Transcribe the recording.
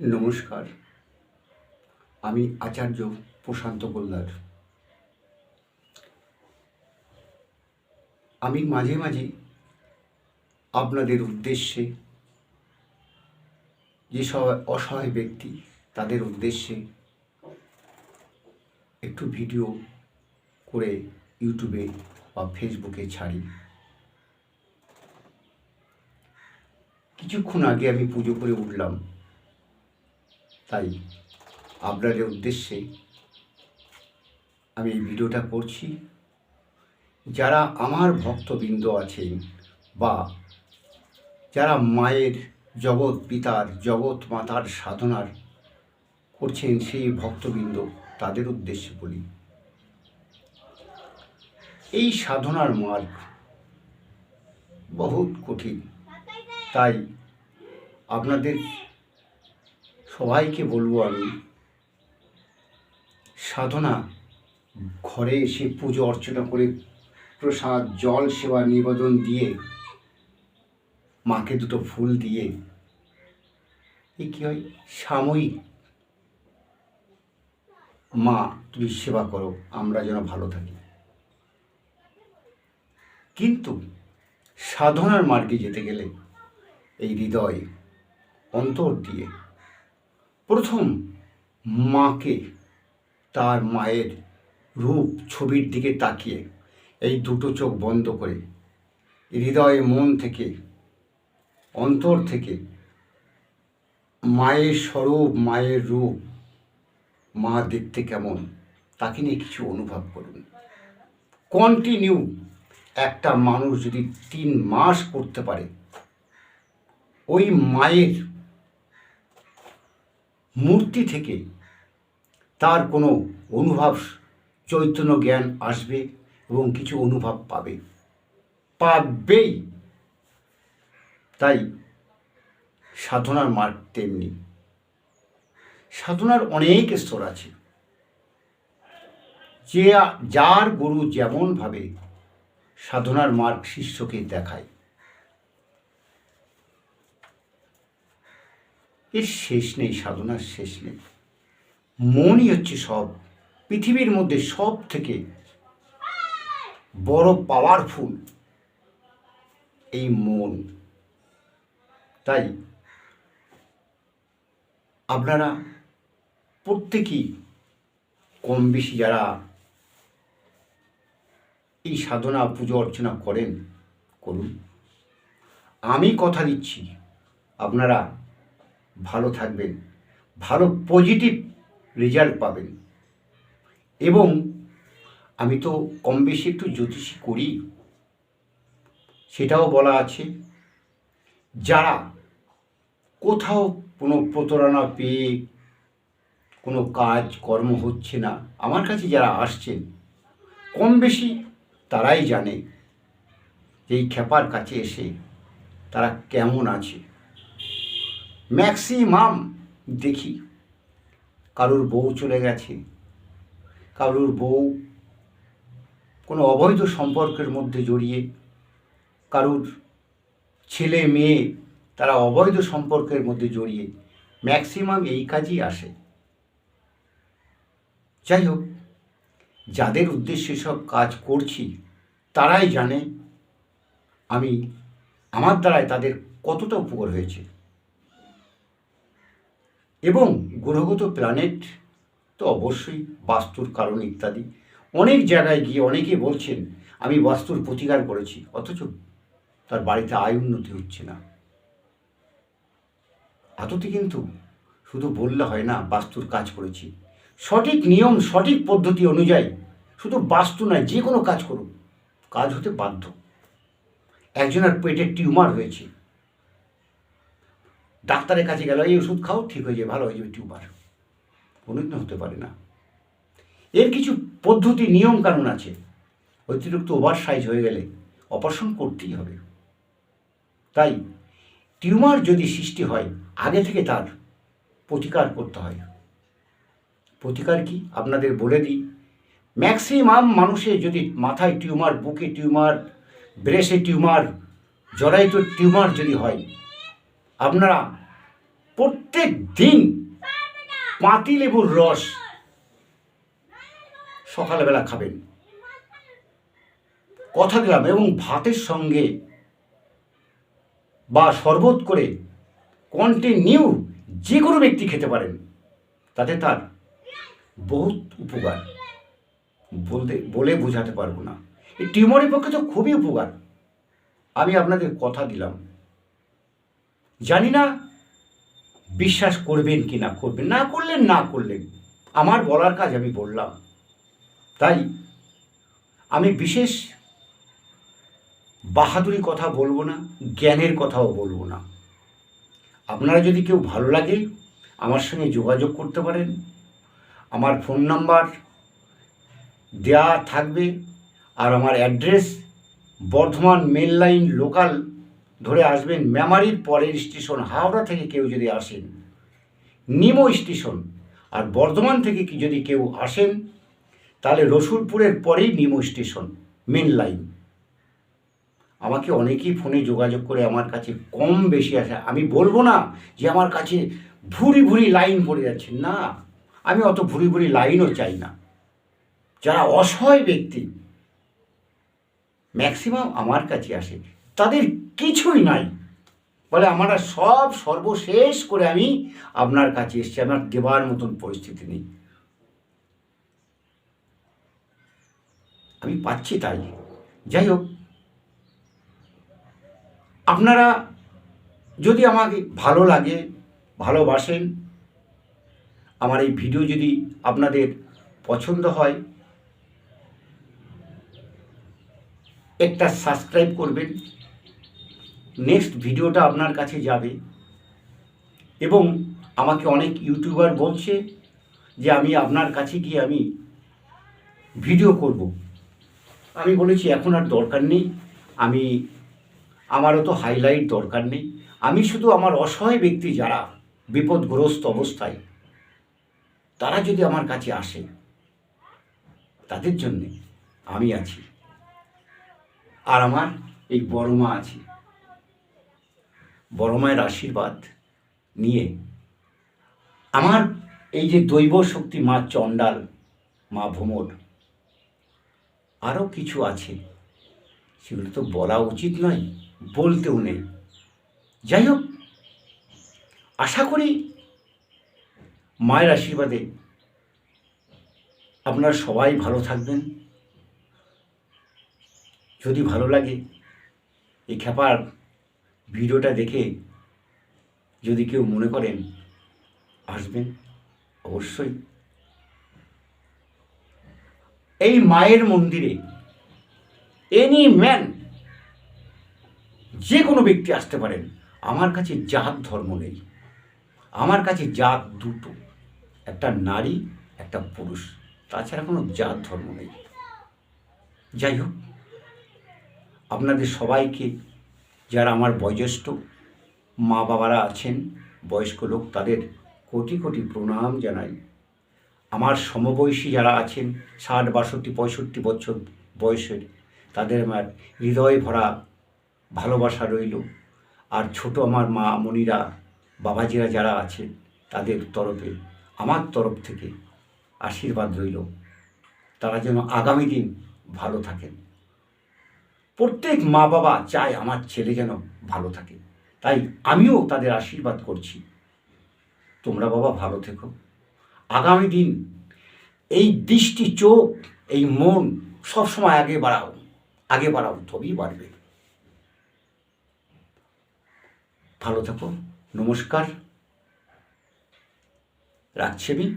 নমস্কার। আমি আচার্য প্রশান্ত গোলদার আমি মাঝে মাঝে আপনাদের উদ্দেশ্যে যেসব অসহায় ব্যক্তি তাদের উদ্দেশ্যে একটু ভিডিও করে ইউটিউবে বা ফেসবুকে ছাড়ি। কিছুক্ষণ আগে আমি পুজো করে উঠলাম। তাই আপনাদের উদ্দেশ্যে আমি এই ভিডিওটা করছি। যারা আমার ভক্তবৃন্দ আছেন বা যারা মায়ের জগৎ, পিতার জগৎ, মাতার সাধনার করছেন সেই ভক্তবৃন্দ, তাদের উদ্দেশ্যে বলি, এই সাধনার মার্গ বহুত কঠিন। তাই আপনাদের সবাইকে বলব আমি, সাধনা, ঘরে এসে পুজো অর্চনা করে প্রসাদ, জল সেবা, নিবেদন দিয়ে, মাকে দুটো ফুল দিয়ে, এ কী হয়? সাময়িক মা, তুমি সেবা করো, আমরা যেন ভালো থাকি। কিন্তু সাধনার মার্গে যেতে গেলে এই হৃদয় অন্তর দিয়ে প্রথম মাকে তার মায়ের রূপ ছবির দিকে তাকিয়ে এই দুটো চোখ বন্ধ করে হৃদয়ে মন থেকে, অন্তর থেকে মায়ের স্বরূপ, মায়ের রূপ, মা দেখতে কেমন, তাকে নিয়ে কিছু অনুভব করুন। কন্টিনিউ একটা মানুষ যদি তিন মাস করতে পারে, ওই মায়ের মূর্তি থেকে তার কোনো অনুভব, চৈতন্য জ্ঞান আসবে এবং কিছু অনুভব পাবে। পাবেই। তাই সাধনার মার্গ তেমনি। সাধনার অনেক স্তর আছে। যে, যার গুরু যেমনভাবে সাধনার মার্গ শিষ্যকে দেখায় এর শেষ নেই, সাধনার শেষ নেই। মনই হচ্ছে সব, পৃথিবীর মধ্যে সব থেকে বড় পাওয়ারফুল এই মন। তাই আপনারা প্রত্যেকেই কম বেশি যারা এই সাধনা, পুজো অর্চনা করেন, করুন। আমি কথা দিচ্ছি, আপনারা ভালো থাকবেন, ভালো পজিটিভ রেজাল্ট পাবেন। এবং আমি তো কম বেশি একটু জ্যোতিষী করি, সেটাও বলা আছে। যারা কোথাও কোনো প্রতারণা পেয়ে কোনো কাজ, কর্ম হচ্ছে না, আমার কাছে যারা আসছেন, কম বেশি তারাই জানে যে এই খেপার কাছে এসে তারা কেমন আছে। ম্যাক্সিমাম দেখি। কারুর বউ চলে গেছে, কারুর বউ কোনো অবৈধ সম্পর্কের মধ্যে জড়িয়ে, কারুর ছেলে মেয়ে তারা অবৈধ সম্পর্কের মধ্যে জড়িয়ে ম্যাক্সিমাম এই কাজই আসে। যাই হোক, যাদের উদ্দেশ্যে সব কাজ করছি, তারাই জানে আমি, আমার দ্বারায় তাদের কতটা উপকার হয়েছে। এবং গ্রহগত প্ল্যানেট তো অবশ্যই বাস্তুর কারণ ইত্যাদি। অনেক জায়গায় গিয়ে অনেকে বলছেন, আমি বাস্তুর প্রতিকার করেছি, অথচ তার বাড়িতে আয় উন্নতি হচ্ছে না। আদতে কিন্তু শুধু বললে হয় না, বাস্তুর কাজ করেছি। সঠিক নিয়ম, সঠিক পদ্ধতি অনুযায়ী শুধু বাস্তু নয়, যে কোনো কাজ করুন কাজ হতে বাধ্য। একজনের পেটের টিউমার হয়েছে। ডাক্তারের কাছে গেল, এই ওষুধ খাও, ঠিক হয়ে যাবে, ভালো হয়ে যাবে টিউমার। কোনোদিন হতে পারে না। এর কিছু পদ্ধতি, নিয়ম কানুন আছে। অতিরিক্ত ওভার সাইজ হয়ে গেলে অপারেশন করতেই হবে। তাই টিউমার যদি সৃষ্টি হয়, আগে থেকে তার প্রতিকার করতে হয়। প্রতিকার কি? আপনাদের বলে দিই। ম্যাক্সিমাম মানুষের যদি মাথায় টিউমার, বুকে টিউমার, ব্রেসে টিউমার, জরায়ুতে টিউমার যদি হয় আপনারা প্রত্যেক দিন পাতি লেবুর রস সকালবেলা খাবেন। কথা দিলাম, এবং ভাতের সঙ্গে বা শরবত করে কন্টিনিউ যে কোনো ব্যক্তি খেতে পারেন। তাতে তার বহুত উপকার। বলতে, বলে বোঝাতে পারব না। এই টিউমারের পক্ষে তো খুবই উপকার। আমি আপনাদের কথা দিলাম। জানি না বিশ্বাস করবেন কি না করবেন, না করলেন না করলেন আমার বলার কাজ আমি বললাম। তাই আমি বিশেষ বাহাদুরি কথা বলব না, জ্ঞানের কথাও বলব না। আপনারা যদি কেউ ভালো লাগে আমার সঙ্গে যোগাযোগ করতে পারেন। আমার ফোন নাম্বার দেয়া থাকবে আর আমার address Bardhaman main line local ধরে আসবেন মেমারির পরের স্টেশন, হাওড়া থেকে কেউ যদি আসেন, নিমো স্টেশন, আর বর্ধমান থেকে কি যদি কেউ আসেন, তাহলে রসুলপুরের পরেই নিমো স্টেশন, মেন লাইন। আমাকে অনেকেই ফোনে যোগাযোগ করে আমার কাছে কম বেশি আসে। আমি বলব না যে আমার কাছে ভুরি ভুরি লাইন পড়ে যাচ্ছে, না। আমি অত ভুরি ভুরি লাইনও চাই না। যারা অসহায় ব্যক্তি, ম্যাক্সিমাম আমার কাছে আসে। তাদের কিছুই নাই। বলে আমরা সব সর্বশেষ করে আমি আপনার কাছে এসেছি, আমার দেবার মতন পরিস্থিতি নেই। আমি পাচ্ছি তাই। যাই হোক, আপনারা যদি আমাকে ভালো লাগে, ভালোবাসেন, আমার এই ভিডিও যদি আপনাদের পছন্দ হয়, একটা সাবস্ক্রাইব করবেন। নেক্সট ভিডিওটা আপনার কাছে যাবে। এবং আমাকে অনেক ইউটিউবার বলছে যে আমি আপনার কাছে গিয়ে আমি ভিডিও করব। আমি বলেছি, এখন আর দরকার নেই। আমি, আমারও তো হাইলাইট দরকার নেই। আমি শুধু আমার অসহায় ব্যক্তি যারা বিপদগ্রস্ত অবস্থায়, তারা যদি আমার কাছে আসে, তাদের জন্যে আমি আছি। আর আমার এই বড় মা আছে। বড় মায়ের আশীর্বাদ নিয়ে। আমার এই যে দৈব শক্তি মা চণ্ডাল, মা ভ্রমর আরও কিছু আছে। সেগুলো তো বলা উচিত নয়, বলতেও নেই। যাই হোক, আশা করি মায়ের আশীর্বাদে আপনারা সবাই ভালো থাকবেন। যদি ভালো লাগে, এই খেপার ভিডিওটা দেখে যদি কেউ মনে করেন আসবেন, অবশ্যই। এই মায়ের মন্দিরে এনি ম্যান যে কোনো ব্যক্তি আসতে পারেন, আমার কাছে জাত ধর্ম নেই। আমার কাছে জাত দুটো, একটা নারী, একটা পুরুষ। তাছাড়া কোনো জাত ধর্ম নেই। যাই হোক, আপনাদের সবাইকে যারা আমার বয়োজ্যেষ্ঠ মা বাবারা আছেন, বয়স্ক লোক, তাদের কোটি কোটি প্রণাম জানাই। আমার সমবয়সী যারা আছেন, ষাট, বাষট্টি, পঁয়ষট্টি বছর বয়সের, তাদের আমার হৃদয় ভরা ভালোবাসা রইল। আর ছোট আমার মা মনিরা বাবাজিরা যারা আছেন, তাদের তরফে, আমার তরফ থেকে আশীর্বাদ রইল। তারা যেন আগামী দিন ভালো থাকেন। প্রত্যেক মা বাবা চায় আমার ছেলে যেন ভালো থাকে। তাই আমিও তাদের আশীর্বাদ করছি। তোমরা বাবা ভালো থেকো। আগামী দিন এই দৃষ্টি, চোখ, এই মন সবসময় আগে বাড়াও আগে বাড়াও, তবেই বাড়বে। ভালো থাকো। নমস্কার। রাখছি আমি।